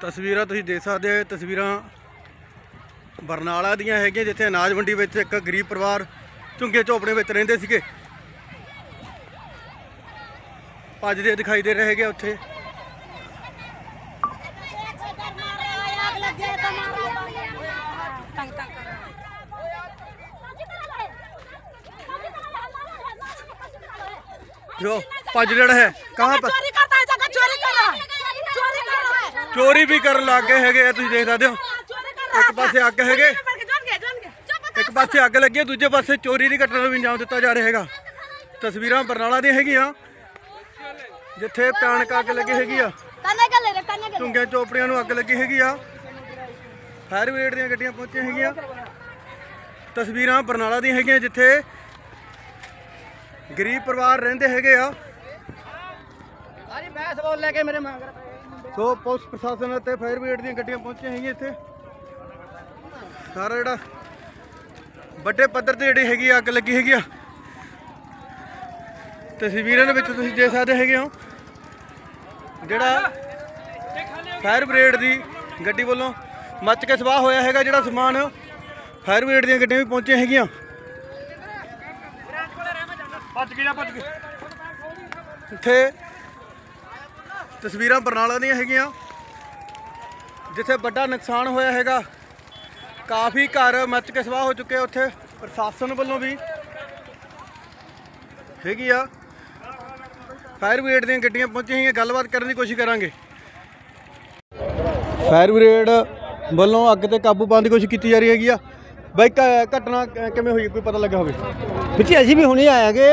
ਤਸਵੀਰਾਂ ਤੁਸੀਂ ਦੇਖ ਸਕਦੇ ਹੋ ਤਸਵੀਰਾਂ ਬਰਨਾਲਾ ਦੀਆਂ ਹੈਗੀਆਂ ਜਿੱਥੇ ਅਨਾਜ ਮੰਡੀ ਵਿੱਚ ਇੱਕ ਗਰੀਬ ਪਰਿਵਾਰ ਝੁੰਗੇ ਝੋਪੜੇ ਵਿੱਚ ਰਹਿੰਦੇ ਸੀਗੇ ਭੱਜਦੇ ਦਿਖਾਈ ਦੇ ਰਹੇ ਹੈਗੇ ਉੱਥੇ जो भज रहा है कहाँ पर ਚੋਰੀ ਵੀ ਕਰਨ ਲੱਗ ਗਏ ਹੈਗੇ ਆ ਤੁਸੀਂ ਦੇਖ ਸਕਦੇ ਹੋ। ਇੱਕ ਪਾਸੇ ਅੱਗ ਹੈਗੇ। ਇੱਕ ਪਾਸੇ ਅੱਗ ਲੱਗੀ ਹੈ ਦੂਜੇ ਪਾਸੇ ਚੋਰੀ ਦੀ ਘਟਨਾ ਨੂੰ ਵੀ ਅੰਜਾਮ ਦਿੱਤਾ ਜਾ ਰਿਹਾ ਹੈਗਾ। ਤਸਵੀਰਾਂ ਬਰਨਾਲਾ ਦੀਆਂ ਹੈਗੀਆਂ। ਜਿੱਥੇ ਭਿਆਨਕ ਅੱਗ ਲੱਗੀ ਹੈਗੀ ਆ। ਟੁੰਗਿਆਂ ਚੋਪੜੀਆਂ ਨੂੰ ਅੱਗ ਲੱਗੀ ਹੈਗੀ ਆ। ਫਾਇਰ ਬ੍ਰਿਗੇਡ ਦੀਆਂ ਗੱਡੀਆਂ ਪਹੁੰਚੀਆਂ ਹੈਗੀਆਂ। ਤਸਵੀਰਾਂ ਬਰਨਾਲਾ ਦੀਆਂ ਹੈਗੀਆਂ ਜਿੱਥੇ ਗਰੀਬ ਪਰਿਵਾਰ ਰਹਿੰਦੇ ਹੈਗੇ ਆ। ਸਾਰੀ ਬੈਸ ਬੋਲ ਲੈ ਕੇ ਮੇਰੇ ਮੰਗ ਸੋ ਪੁਲਿਸ ਪ੍ਰਸ਼ਾਸਨ ਅਤੇ ਫਾਇਰ ਬ੍ਰਿਗੇਡ ਦੀਆਂ ਗੱਡੀਆਂ ਪਹੁੰਚੀਆਂ ਹੈਗੀਆਂ ਇੱਥੇ। ਸਾਰਾ ਜਿਹੜਾ ਵੱਡੇ ਪੱਧਰ ਤੇ ਜਿਹੜੀ ਹੈਗੀ ਅੱਗ ਲੱਗੀ ਹੈਗੀ ਆ। ਤਸਵੀਰਾਂ ਦੇ ਵਿੱਚ ਤੁਸੀਂ ਦੇਖ ਸਕਦੇ ਹੈਗੇ ਹੋ, ਜਿਹੜਾ ਫਾਇਰ ਬ੍ਰਿਗੇਡ ਦੀ ਗੱਡੀ ਵੱਲੋਂ ਮੱਚ ਕੇ ਸਵਾਹ ਹੋਇਆ ਹੈਗਾ, ਜਿਹੜਾ ਸਮਾਨ ਫਾਇਰ ਬ੍ਰਿਗੇਡ ਦੀਆਂ ਗੱਡੀਆਂ ਵੀ ਪਹੁੰਚੀਆਂ ਹੈਗੀਆਂ। ਭੱਜ ਗਿਆ ਭੱਜ ਗਿਆ ਇੱਥੇ ਤਸਵੀਰਾਂ ਬਰਨਾਲਾ ਦੀਆਂ ਹੈਗੀਆਂ। ਜਿੱਥੇ ਵੱਡਾ ਨੁਕਸਾਨ ਹੋਇਆ ਹੈਗਾ। ਕਾਫੀ ਘਰ ਮੱਚ ਕੇ ਸਵਾਹ ਹੋ ਚੁੱਕੇ ਉੱਥੇ, ਪ੍ਰਸ਼ਾਸਨ ਵੱਲੋਂ ਵੀ। ਹੈਗੀ ਆ। ਫਾਇਰ ਬ੍ਰਿਗੇਡ ਦੀਆਂ ਗੱਡੀਆਂ ਪਹੁੰਚੀਆਂ ਹੈਗੀਆਂ ਗੱਲਬਾਤ ਕਰਨ ਦੀ ਕੋਸ਼ਿਸ਼ ਕਰਾਂਗੇ। ਫਾਇਰ ਬ੍ਰਿਗੇਡ ਵੱਲੋਂ ਅੱਗ ਤੇ ਕਾਬੂ ਪਾਉਣ ਦੀ ਕੋਸ਼ਿਸ਼ ਕੀਤੀ ਜਾ ਰਹੀ ਹੈਗੀ ਆ। ਬਾਈ ਕ- ਘਟਨਾ ਕਿਵੇਂ ਹੋਈ? ਕੋਈ ਪਤਾ ਲੱਗਾ ਹੋਵੇ। ਵਿੱਚ ਅਸੀਂ ਵੀ ਹੁਣੇ ਆਏਗੇ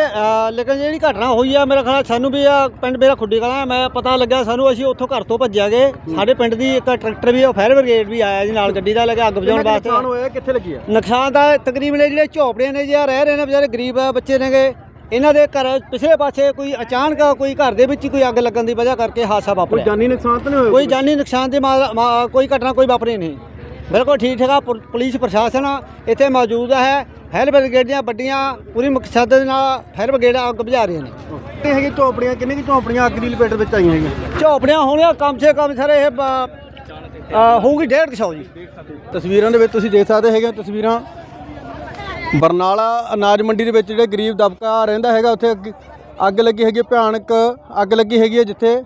ਲੇਕਿਨ ਜਿਹੜੀ ਘਟਨਾ ਹੋਈ ਆ ਮੇਰਾ ਖਿਆਲ ਸਾਨੂੰ ਵੀ ਆ ਪਿੰਡ ਮੇਰਾ ਖੁੱਡੀ ਕਲਾਂ ਮੈਂ ਪਤਾ ਲੱਗਿਆ ਸਾਨੂੰ ਅਸੀਂ ਉੱਥੋਂ ਘਰ ਤੋਂ ਭੱਜਿਆ ਗਏ ਸਾਡੇ ਪਿੰਡ ਦੀ ਇੱਕ ਟਰੈਕਟਰ ਵੀ ਫਾਇਰ ਬ੍ਰਿਗੇਡ ਵੀ ਆਇਆ ਜੀ ਨਾਲ ਗੱਡੀ ਦਾ ਲੱਗਾ ਅੱਗ ਬੁਝਾਉਣ ਵਾਸਤੇ। ਨੁਕਸਾਨ ਹੋਇਆ ਕਿੱਥੇ ਲੱਗੀ ਆ? ਨੁਕਸਾਨ ਦਾ ਤਕਰੀਬਨ ਇਹ ਜਿਹੜੇ ਝੋਪੜੇ ਨੇ ਜਿਆ ਰਹਿ ਰਹੇ ਨੇ ਵਿਚਾਰੇ ਗਰੀਬ ਬੱਚੇ ਨੇਗੇ। ਇਹਨਾਂ ਦੇ ਘਰ ਪਿਛਲੇ ਪਾਸੇ ਕੋਈ ਅਚਾਨਕ ਕੋਈ ਘਰ ਦੇ ਵਿੱਚ ਹੀ ਕੋਈ ਅੱਗ ਲੱਗਣ ਦੀ ਵਜ੍ਹਾ ਕਰਕੇ ਹਾਦਸਾ ਕੋਈ ਵਾਪਰਿਆ ਜਾਨੀ ਨੁਕਸਾਨ ਤਾਂ ਨਹੀਂ ਹੋਇਆ ਕੋਈ ਜਾਨੀ ਨੁਕਸਾਨ ਦੀ ਮਾ- ਮਾ- ਕੋਈ ਘਟਨਾ ਕੋਈ ਵਾਪਰੀ ਨਹੀਂ। ਬਿਲਕੁਲ ਠੀਕ ਠਾਕ ਪੁ- ਪੁਲਿਸ ਪ੍ਰਸ਼ਾਸਨ ਇੱਥੇ ਮੌਜੂਦ ਹੈ। ਫਾਇਰ ਬ੍ਰਿਗੇਡ ਦੀਆਂ ਵੱਡੀਆਂ ਪੂਰੀ ਮਕਸਦ ਦੇ ਨਾਲ ਫਾਇਰ ਬ੍ਰਿਗੇਡ ਅੱਗ ਬੁਝਾ ਰਹੀਆਂ ਨੇ। ਇਹ ਹੈਗੀ ਝੋਪੜੀਆਂ ਕਿੰਨੇ ਕੀ ਝੋਪੜੀਆਂ ਅੱਗ ਦੀ ਲਪੇਟ ਵਿੱਚ ਆਈਆਂ ਹੈਗੀਆਂ? ਝੋਪੜੀਆਂ ਹੋਣੀਆਂ ਕਮ ਸੇ ਕਮ ਸਾਰੇ ਇਹ ਅ, ਹੋਊਗੀ 150 ਸੌ ਜੀ। ਤਸਵੀਰਾਂ ਦੇ ਵਿੱਚ ਤੁਸੀਂ ਦੇਖ ਸਕਦੇ ਹੈਗੇ ਹੋ ਤਸਵੀਰਾਂ। ਬਰਨਾਲਾ ਅਨਾਜ ਮੰਡੀ ਦੇ ਵਿੱਚ ਜਿਹੜੇ ਗਰੀਬ ਦਬਕਾ ਰਹਿੰਦਾ ਹੈਗਾ ਉੱਥੇ ਅੱਗ- ਅੱਗ ਲੱਗੀ ਹੈਗੀ ਹੈ, ਭਿਆਨਕ ਅੱਗ ਲੱਗੀ ਹੈਗੀ ਹੈ ਜਿੱਥੇ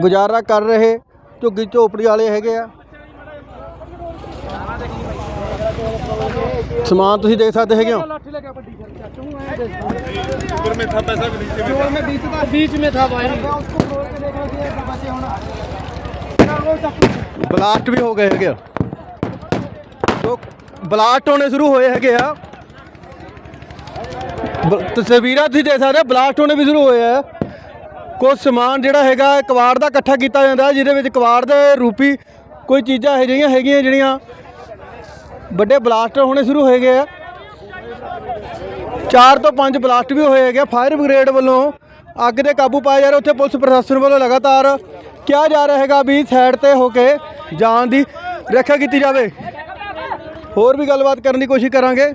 ਗੁਜ਼ਾਰਾ ਕਰ ਰਹੇ ਝੁੱਗੀ ਝੋਪੜੀ ਵਾਲੇ ਹੈਗੇ ਆ। ਸਮਾਨ ਤੁਸੀਂ ਦੇਖ ਸਕਦੇ ਹੈਗੇ ਹੋ बीच में था भाई ਬਲਾਸਟ ਵੀ ਹੋ ਗਏ ਹੈਗੇ ਆ ਤੋ ਬਲਾਸਟ ਹੋਣੇ ਸ਼ੁਰੂ ਹੋਏ ਹੈਗੇ ਆ ਬ- ਤਸਵੀਰਾਂ ਤੁਸੀਂ ਦੇਖ ਸਕਦੇ ਹੋ ਬਲਾਸਟ ਹੋਣੇ ਵੀ ਸ਼ੁਰੂ ਹੋਏ ਆ ਕੁਝ ਸਮਾਨ ਜਿਹੜਾ ਹੈਗਾ ਕਵਾੜ ਦਾ ਇਕੱਠਾ ਕੀਤਾ ਜਾਂਦਾ ਜਿਹਦੇ ਵਿੱਚ ਕਵਾੜ ਦੇ ਰੂਪੀ ਕੋਈ ਚੀਜ਼ਾਂ ਇਹ ਜਿਹੀਆਂ ਹੈਗੀਆਂ ਜਿਹੜੀਆਂ ਵੱਡੇ ਬਲਾਸਟ ਹੋਣੇ ਸ਼ੁਰੂ ਹੋਏ ਗਏ ਆ ਚਾਰ ਤੋਂ ਪੰਜ ਬਲਾਸਟ ਵੀ ਹੋਏ ਹੈਗੇ ਆ। ਫਾਇਰ ਬ੍ਰਿਗੇਡ ਵੱਲੋਂ ਅੱਗ ਤੇ ਕਾਬੂ ਪਾਇਆ ਜਾ ਰਿਹਾ ਉੱਥੇ ਪੁਲਿਸ ਪ੍ਰਸ਼ਾਸਨ ਵੱਲੋਂ ਲਗਾਤਾਰ ਕਿਹਾ ਜਾ ਰਿਹਾ ਹੈਗਾ ਵੀ ਸਾਈਡ ਤੇ ਹੋ ਕੇ ਜਾਨ ਦੀ ਰੱਖਿਆ ਕੀਤੀ ਜਾਵੇ ਹੋਰ ਵੀ ਗੱਲਬਾਤ ਕਰਨ ਦੀ ਕੋਸ਼ਿਸ਼ ਕਰਾਂਗੇ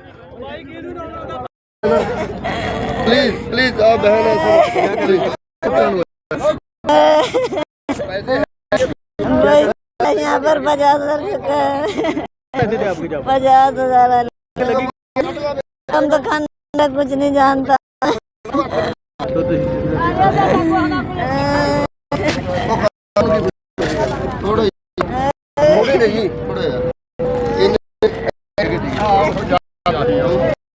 प्लीज प्लीज आप बहन ऐसे यहाँ पर पचास हजार चुका है पचास हजार हम तो खाना कुछ नहीं जानता थोड़ा थोड़े नहीं थोड़ा यार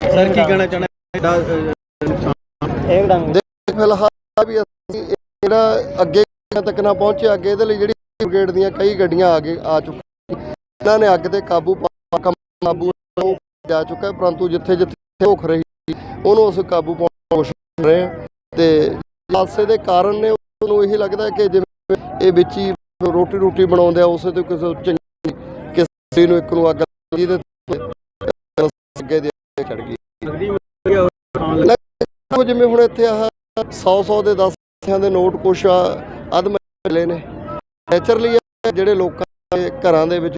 ਸਰ ਕੀ ਕਹਿਣਾ ਚਾਹੁੰਦੇ ਦੇਖ ਫਿਲਹਾਲ ਵੀ ਅਸੀਂ ਇਹ ਜਿਹੜਾ ਅੱਗੇ ਤੱਕ ਨਾ ਪਹੁੰਚਿਆ ਅੱਗੇ ਇਹਦੇ ਲਈ ਜਿਹੜੀ ਬ੍ਰਿਗੇਡ ਦੀਆਂ ਕਈ ਗੱਡੀਆਂ ਆ ਗਏ ਆ ਚੁੱਕੀਆਂ ਇਹਨਾਂ ਨੇ ਅੱਗ ਤੇ ਕਾਬੂ ਪਾ ਕਾਬੂ ਜਾ ਚੁੱਕਾ ਪਰੰਤੂ ਜਿੱਥੇ ਜਿੱਥੇ ਭੁੱਖ ਰਹੀ ਉਹਨੂੰ ਉਸ ਕਾਬੂ ਪਾਉਣ ਦੀ ਕੋਸ਼ਿਸ਼ ਕਰ ਰਹੇ ਆ ਤੇ ਹਾਦਸੇ ਦੇ ਕਾਰਨ ਨੇ ਉਹਨੂੰ ਇਹੀ ਲੱਗਦਾ ਕਿ ਜਿਵੇਂ ਇਹ ਵਿੱਚ ਹੀ ਰੋਟੀ ਰੋਟੀ ਬਣਾਉਂਦੇ ਆ, ਉਸੇ ਤੋਂ ਕਿਸੇ ਚੰਗੀ ਕਿਸੇ ਨੂੰ ਇੱਕ ਨੂੰ ਅੱਗ ਲੱਗੀ ਤੇ ਅੱਗੇ ਦੇ ਚੜ ਗਈ। ਜਿਵੇਂ ਹੁਣ ਇੱਥੇ ਆਹ 100 100 ਦੇ 10 ਦੇ ਨੋਟ ਕੁਛ ਆ, ਅੱਧ ਮਿਲੇ ਨੇ। ਨੇਚਰਲੀ ਜਿਹੜੇ ਲੋਕਾਂ ਦੇ ਘਰਾਂ ਦੇ ਵਿੱਚ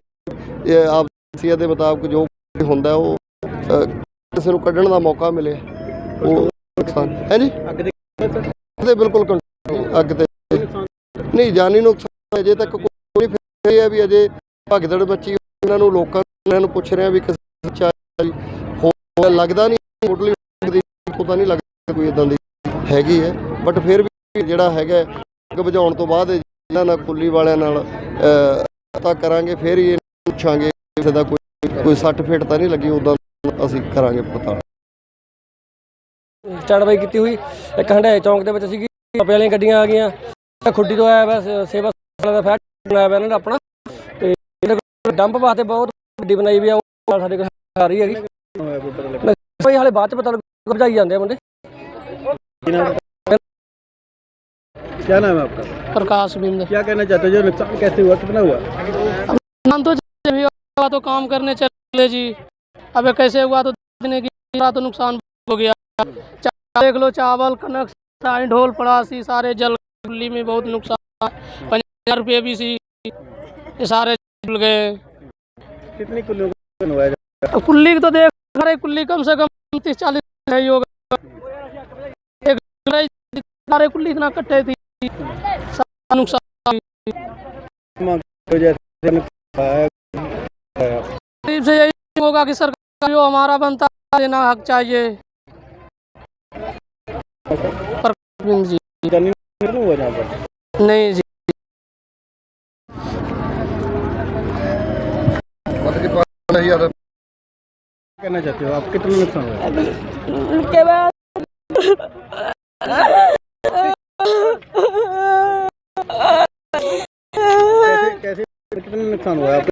ਇਹ ਆਪ ਸੀਆ ਦੇ ਮੁਤਾਬਕ ਜੋ ਹੁੰਦਾ ਉਹ ਕਿਸੇ ਨੂੰ ਕੱਢਣ ਦਾ ਮੌਕਾ ਮਿਲੇ ਉਹ ਨੁਕਸਾਨ। ਹੈ ਜੀ? ਅੱਗ ਦੇ ਤੇ ਬਿਲਕੁਲ ਅੱਗ ਤੇ ਨਹੀਂ ਜਾਨੀ ਨੁਕਸਾਨ ਅਜੇ ਤੱਕ ਕੋਈ ਫਿਰ ਹੈ ਵੀ ਅਜੇ ਭਗਦੜ ਬੱਚੀ ਇਹਨਾਂ ਨੂੰ ਲੋਕਾਂ ਨੂੰ ਪੁੱਛ ਰਹੇ ਵੀ ਕਿਸੇ ਸੱਚਾਈ ਹੋ ਲੱਗਦਾ ਨਹੀਂ ਮੁੱਢਲੀ ਦੀ ਪਤਾ ਨਹੀਂ ਲੱਗਦਾ ਕੋਈ ਇਦਾਂ ਦੀ ਹੈਗੀ ਹੈ। ਬਟ ਫਿਰ ਵੀ ਜਿਹੜਾ ਹੈਗਾ ਅੱਗ ਬੁਝਾਉਣ ਤੋਂ ਬਾਅਦ ਇਹਨਾਂ ਨਾਲ ਕੁੱਲੀ ਵਾਲਿਆਂ ਨਾਲ ਪਤਾ ਕਰਾਂਗੇ ਫਿਰ ਹੀ ਪੁੱਛਾਂਗੇ ਕਿਸੇ ਦਾ ਕੋਈ ਕੋਈ ਸੱਟ ਫੇਟ ਤਾਂ ਨਹੀਂ ਲੱਗੀ ਉਦਾਂ ਅਸੀਂ ਕਰਾਂਗੇ ਪਤਾ ਚੜਵਾਈ ਕੀਤੀ ਹੋਈ ਇੱਕ ਹੰਡਾਏ ਚੌਂਕ ਦੇ ਵਿੱਚ ਸੀਗੀ ਆਪੇ ਵਾਲੀਆਂ ਗੱਡੀਆਂ ਆ ਗਈਆਂ ਇੱਕ ਖੁੱਡੀ ਤੋਂ ਆਇਆ ਵਾ ਸੇ- ਸੇਵਾ ਵਾਲਾ ਦਾ ਫੈਟ ਬਣਾਇਆ ਵਾ ਇਹਨਾਂ ਨੇ ਆਪਣਾ ਤੇ ਇਹਦੇ ਕੋਲ ਡੰਪ ਵਾਸਤੇ ਬਹੁਤ ਗੱਡੀ ਬਣਾਈ ਵੀ ਆ ਉਹ ਨਾਲ ਸਾਡੇ ਕੋਲ ਆ ਰਹੀ ਹੈਗੀ ਭਾਈ ਹਾਲੇ ਬਾਅਦ ਚ ਪਤਾ ਲੱਗੂ ਭਜਾਈ ਜਾਂਦੇ ਆ ਮੁੰਡੇ क्या नाम है आपका प्रकाश बिंद क्या कहना चाहते हो जो नुकसान कैसे हुआ कितना हुआ हम तो जब भी हुआ तो काम करने चले जी। अब कैसे हुआ तो देखने की तो नुकसान हो गया। देख लो चावल कनक सारे ढोल पड़ासी सारे जल दिल्ली में बहुत नुकसान। पाँच हज़ार रुपये भी सी ये सारे जल गए। कितनी कुल्लियों का नुकसान हुआ है अब कुल्ली की तो देख रहे कुल्ली कम से कम तीस चालीस है ही होगा। सारे कुल्ली इतना कट्टे थी। सारा नुकसान तो जैसे नुकसान हुआ है, गरीब से यही होगा कि सरकार जो हमारा बनता देना हक चाहिए पर जी नहीं जी। कहना चाहते हो आप कितना नुकसान हुआ कैसे कितना नुकसान हुआ नुकसान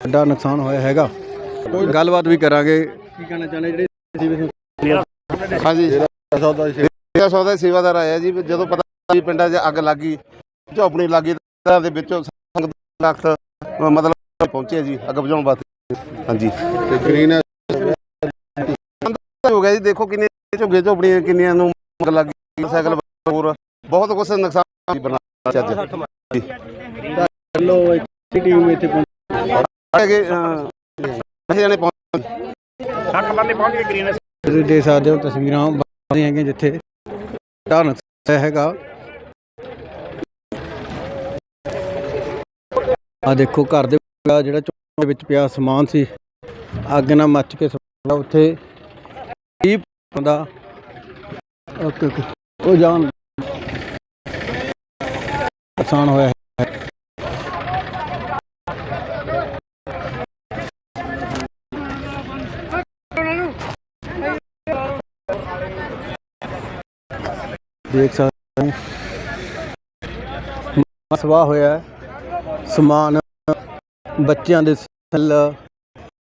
ਵੱਡਾ ਨੁਕਸਾਨ ਹੋਇਆ ਹੈਗਾ। ਗੱਲਬਾਤ ਵੀ ਕਰਾਂਗੇ। ਕੀ ਕਹਿਣਾ ਚਾਹੁੰਦੇ ਜਿਹੜੇ ਹਾਂਜੀ। ਇਹ ਸੌਦਾ ਸੇਵਾਦਾਰ ਆਇਆ ਜੀ ਜਦੋਂ ਪਤਾ ਵੀ ਪਿੰਡਾਂ 'ਚ ਅੱਗ ਲੱਗੀ ਝੋਪੜੀ ਲੱਗੀ ਤਾਂ ਦੇ ਵਿੱਚੋਂ ਸੰਗਤ ਲੱਖ ਮਤਲਬ ਪਹੁੰਚੇ ਜੀ ਅੱਗ ਬੁਝਾਉਣ ਵਾਸਤੇ। ਹਾਂਜੀ। ਤੇ ਗ੍ਰੀਨ ਹੋ ਗਿਆ ਜੀ ਦੇਖੋ ਕਿੰਨੇ ਝੁੱਗੇ ਝੋਪੜੀਆਂ ਕਿੰਨੀਆਂ ਨੂੰ ਅੱਗ ਲੱਗੀ ਸਾਈਕਲ ਹੋਰ ਬਹੁਤ ਕੁਛ ਨੁਕਸਾਨ ਬਣਾ ਅੱਜ ਲੋ ਇੱਕ ਟੀਮ ਇੱਥੇ ਪਹੁੰਚੀ। ਹੈਗੇ ਅਹ, ਅਸੀਂ ਜਾਣੇ ਪਹੁੰਚ ਤੁਸੀਂ ਦੇਖ ਸਕਦੇ ਹੋ ਤਸਵੀਰਾਂ ਬਣਦੀਆਂ ਹੈਗੀਆਂ ਜਿੱਥੇ ਵੱਡਾ ਨੁਕਸਾਨ ਹੋਇਆ ਹੈਗਾ। ਆ ਦੇਖੋ ਘਰ ਦੇ ਵਿੱਚ ਜਿਹੜਾ ਦੇ ਵਿੱਚ ਪਿਆ ਸਮਾਨ ਸੀ। ਅੱਗ ਨਾਲ ਮੱਚ ਕੇ ਸਾਰਾ ਉੱਥੇ। ਕੀ ਹੁੰਦਾ ਓਕੇ ਓਕੇ ਉਹ ਜਾਨ ਨੁਕਸਾਨ ਹੋਇਆ ਹੈ ਦੇਖ ਸਕਦੇ ਹੋ। ਮਸਵਾ ਹੋਇਆ ਸਮਾਨ ਬੱਚਿਆਂ ਦੇ ਸੈੱਲ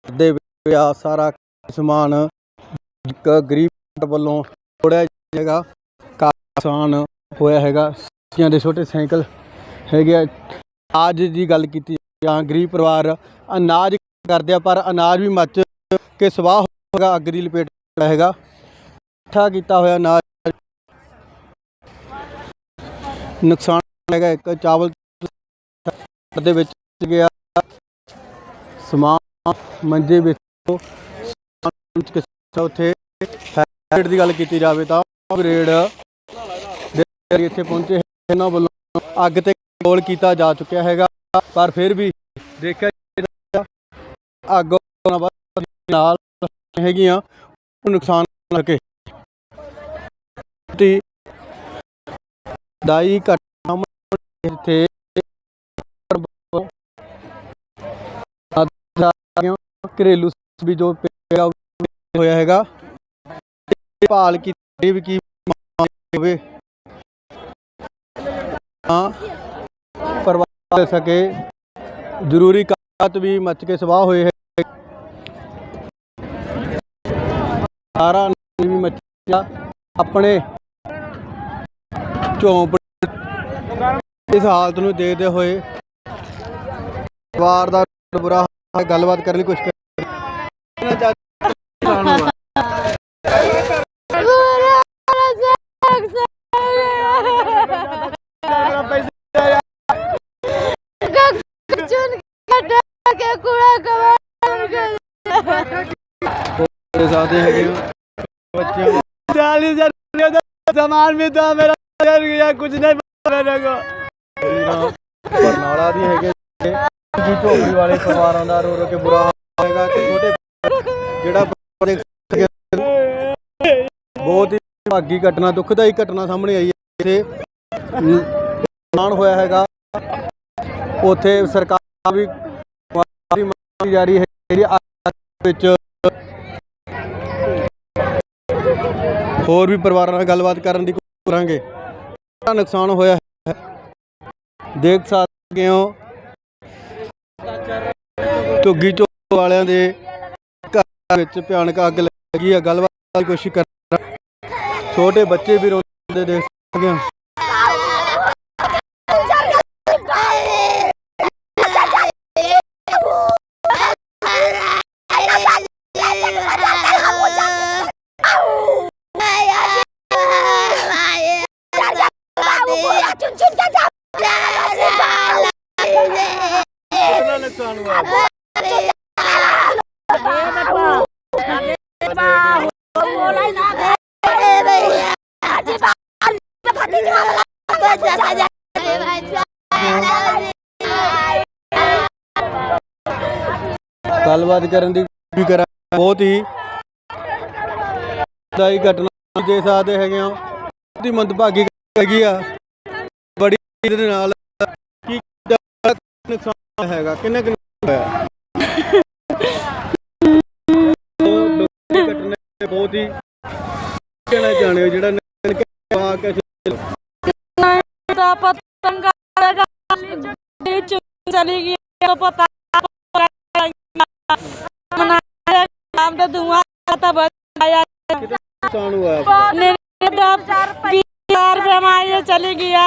ਦੇ ਪਿਆ ਸਾਰਾ ਸਮਾਨ ਗਰੀਬ ਵੱਲੋਂ ਥੋੜਾ ਹੈਗਾ ਕਾਸਾਨ ਹੋਇਆ ਹੈਗਾ। ਬੱਚਿਆਂ ਦੇ ਛੋਟੇ ਸਾਈਕਲ ਹੈਗੇ ਆ। ਅਨਾਜ ਦੀ ਗੱਲ ਕੀਤੀ ਜਾਂ, ਗਰੀਬ ਪਰਿਵਾਰ ਅਨਾਜ ਕਰਦੇ ਆ, ਪਰ ਅਨਾਜ ਵੀ ਮੱਚ ਕੇ ਸਵਾਹ ਹੋਗਾ ਅੱਗ ਦੀ ਲਪੇਟ ਹੈਗਾ ਇਕੱਠਾ ਕੀਤਾ ਹੋਇਆ ਅਨਾਜ ਨੁਕਸਾਨ ਹੈਗਾ ਇੱਕ ਚਾਵਲ ਦੇ ਵਿੱਚ ਗਿਆ। ਸਮਾਨ, ਮੰਜੇ ਵਿੱਚ ਸਮਾਨ ਉੱਥੇ ਰੇਟ ਦੀ ਗੱਲ ਕੀਤੀ ਜਾਵੇ ਤਾਂ ਗ੍ਰੇਡ ਦੇ ਇੱਥੇ ਪਹੁੰਚੇ ਇਹਨਾਂ ਵੱਲੋਂ ਅੱਗ ਤੇ ਕੰਟਰੋਲ ਕੀਤਾ ਜਾ ਚੁੱਕਿਆ ਹੈਗਾ, ਪਰ ਫਿਰ ਵੀ ਦੇਖਿਆ ਜਾਵੇ ਅੱਗ ਨਾਲ ਹੈਗੀਆਂ ਨੁਕਸਾਨ ਕਰਕੇ। ਤੇ ਦਾਈ ਘਟਨਾ ਇੱਥੇ। ਘਰੇਲੂ ਵੀ ਜੋ ਹੋਇਆ ਹੈਗਾ। ਭਾਲ ਕੀਤੀ ਵੀ ਕੀ ਹੋਵੇ। ਹਾਂ ਪਰਵਾਹ ਦੇ ਸਕੇ। ਜ਼ਰੂਰੀ ਕਾਗਜ਼ਾਤ ਵੀ ਮੱਚ ਕੇ ਸਵਾਹ ਹੋਏ ਹੈ। ਸਾਰਾ ਵੀ ਮੱਚਿਆ। ਆਪਣੇ ਝੋਂਪੜੀ ਇਸ ਹਾਲਤ ਨੂੰ ਦੇਖਦੇ ਹੋਏ ਪਰਿਵਾਰ ਦਾ ਬੁਰਾ ਗੱਲਬਾਤ ਕਰਨ ਦੀ ਕੋਸ਼ਿਸ਼ ਕਰ ਸਾਦੇ ਹੈਗੇ ਬੱਚਿਆਂ ਨੂੰ। 40000 ਰੁਪਏ ਦਾ ਸਾਮਾਨ ਵੀ ਤਾਂ ਮੇਰਾ। ਚਲ ਗਿਆ ਕੁਝ ਨਹੀਂ ਮੇਰੇ ਕੋ ਬਰਨਾਲਾ ਦੀ ਹੈਗੇ ਜੀ ਝੋਪੜੀ ਵਾਲੇ ਪਰਿਵਾਰਾਂ ਦਾ ਰੋ ਰੋ ਕੇ ਬੁਰਾ ਹਾਲ ਹੈਗਾ ਕਿ ਛੋਟੇ ਜਿਹੜਾ ਬਹੁਤ ਹੀ ਭਾਗੀ ਘਟਨਾ, ਦੁਖਦਾਈ ਘਟਨਾ ਸਾਹਮਣੇ ਆਈ ਹੈ। ਇੱਥੇ ਨੁਕਸਾਨ ਹੋਇਆ ਹੈਗਾ। ਉੱਥੇ ਸਰਕਾਰ ਵੀ ਮਾਫੀ ਮੰਗੀ ਹੈ ਜਿਹੜੀ ਵਿੱਚ ਹੋਰ ਵੀ ਪਰਿਵਾਰਾਂ ਨਾਲ ਗੱਲਬਾਤ ਕਰਨ ਦੀ ਕੋਸ਼ਿਸ਼ ਕਰਾਂਗੇ। ਨੁਕਸਾਨ ਹੋਇਆ ਹੈ। ਦੇਖ ਸਕਦੇ ਹੋ। ਝੁੱਗੀ ਝੋ ਵਾਲਿਆਂ ਦੇ ਘਰ ਵਿੱਚ ਭਿਆਨਕ ਅੱਗ ਲੱਗੀ ਹੈ। ਗੱਲਬਾਤ ਦੀ ਕੋਸ਼ਿਸ਼ ਕਰ। ਛੋਟੇ ਬੱਚੇ ਵੀ ਰੋਂਦੇ ਦੇਖ ਸਕਦੇ ਹੋ। ਗੱਲਬਾਤ ਕਰਨ ਦੀ ਵੀ ਕਰਾਂ। ਬਹੁਤ ਹੀ ਦਾਈ ਘਟਨਾ ਦੇ ਸਕਦੇ ਹੈਗੇ ਆ ਬਹੁਤ ਹੀ ਮੰਦਭਾਗੀ ਹੈਗੀ ਆ। ਦੇ ਨਾਲ? ਕੀ ਨੁਕਸਾਨ ਹੈਗਾ? ਕਿੰਨਾ ਕਿ ਹੋਇਆ? ਘਟਨਾ ਬਹੁਤ ਹੀ ਕਹਿਣਾ ਜਾਣਿਓ ਜਿਹੜਾ ਪਾ ਕੇ ਪਤੰਗਾ ਚਲੀ ਗਈ ਪਤਾ ਮਨਾਇਆ ਨਾਮ ਦਾ ਧੂਆ ਤਾਂ ਬਚਾਇਆ ਨੁਕਸਾਨ ਹੋਇਆ? ਮੇਰੇ ਦਾ 4 ਰੁਪਏ ਮਾਇਆ ਚਲੀ ਗਿਆ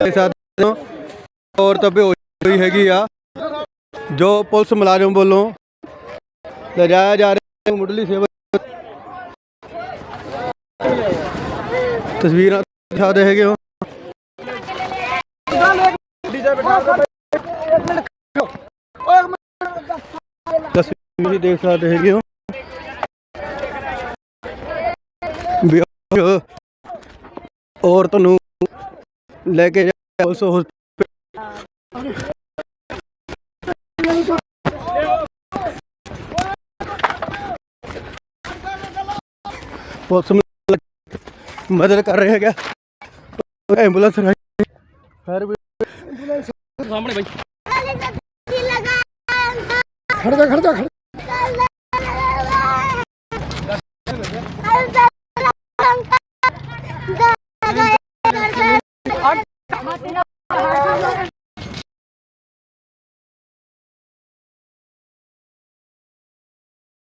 ਦੇਖ ਸਕਦੇ ਔਰਤ ਬੇਹੋਸ਼ ਹੋਈ ਹੈਗੀ ਆ, ਜੋ ਪੁਲਿਸ ਮੁਲਾਜ਼ਮ ਵੱਲੋਂ ਲਿਜਾਇਆ ਜਾ ਰਿਹਾ ਮੁੱਢਲੀ ਸੇਵਾ ਤਸਵੀਰਾਂ ਦਿਖਾਦੇ ਹੈਗੇ ਹੋ। ਤਸਵੀਰ ਤੁਸੀਂ ਦੇਖ ਸਕਦੇ ਹੈਗੇ ਹੋ। ਔਰਤ ਨੂੰ ਲੈ ਕੇ ਜਾ ਪੁਲਿਸ ਹਸਪਤਾਲ ਪੁਲਿਸ ਮ- ਮਦਦ ਕਰ ਰਹੇ ਹੈਗਾ ਐਂਬੂਲੈਂਸ ਰਾਹੀਂ ਫਾਇਰ ਸਾਹਮਣੇ ਬਾਈ ਖੜ ਜਾ ਖੜ ਜਾ ਖੜ 他别让到。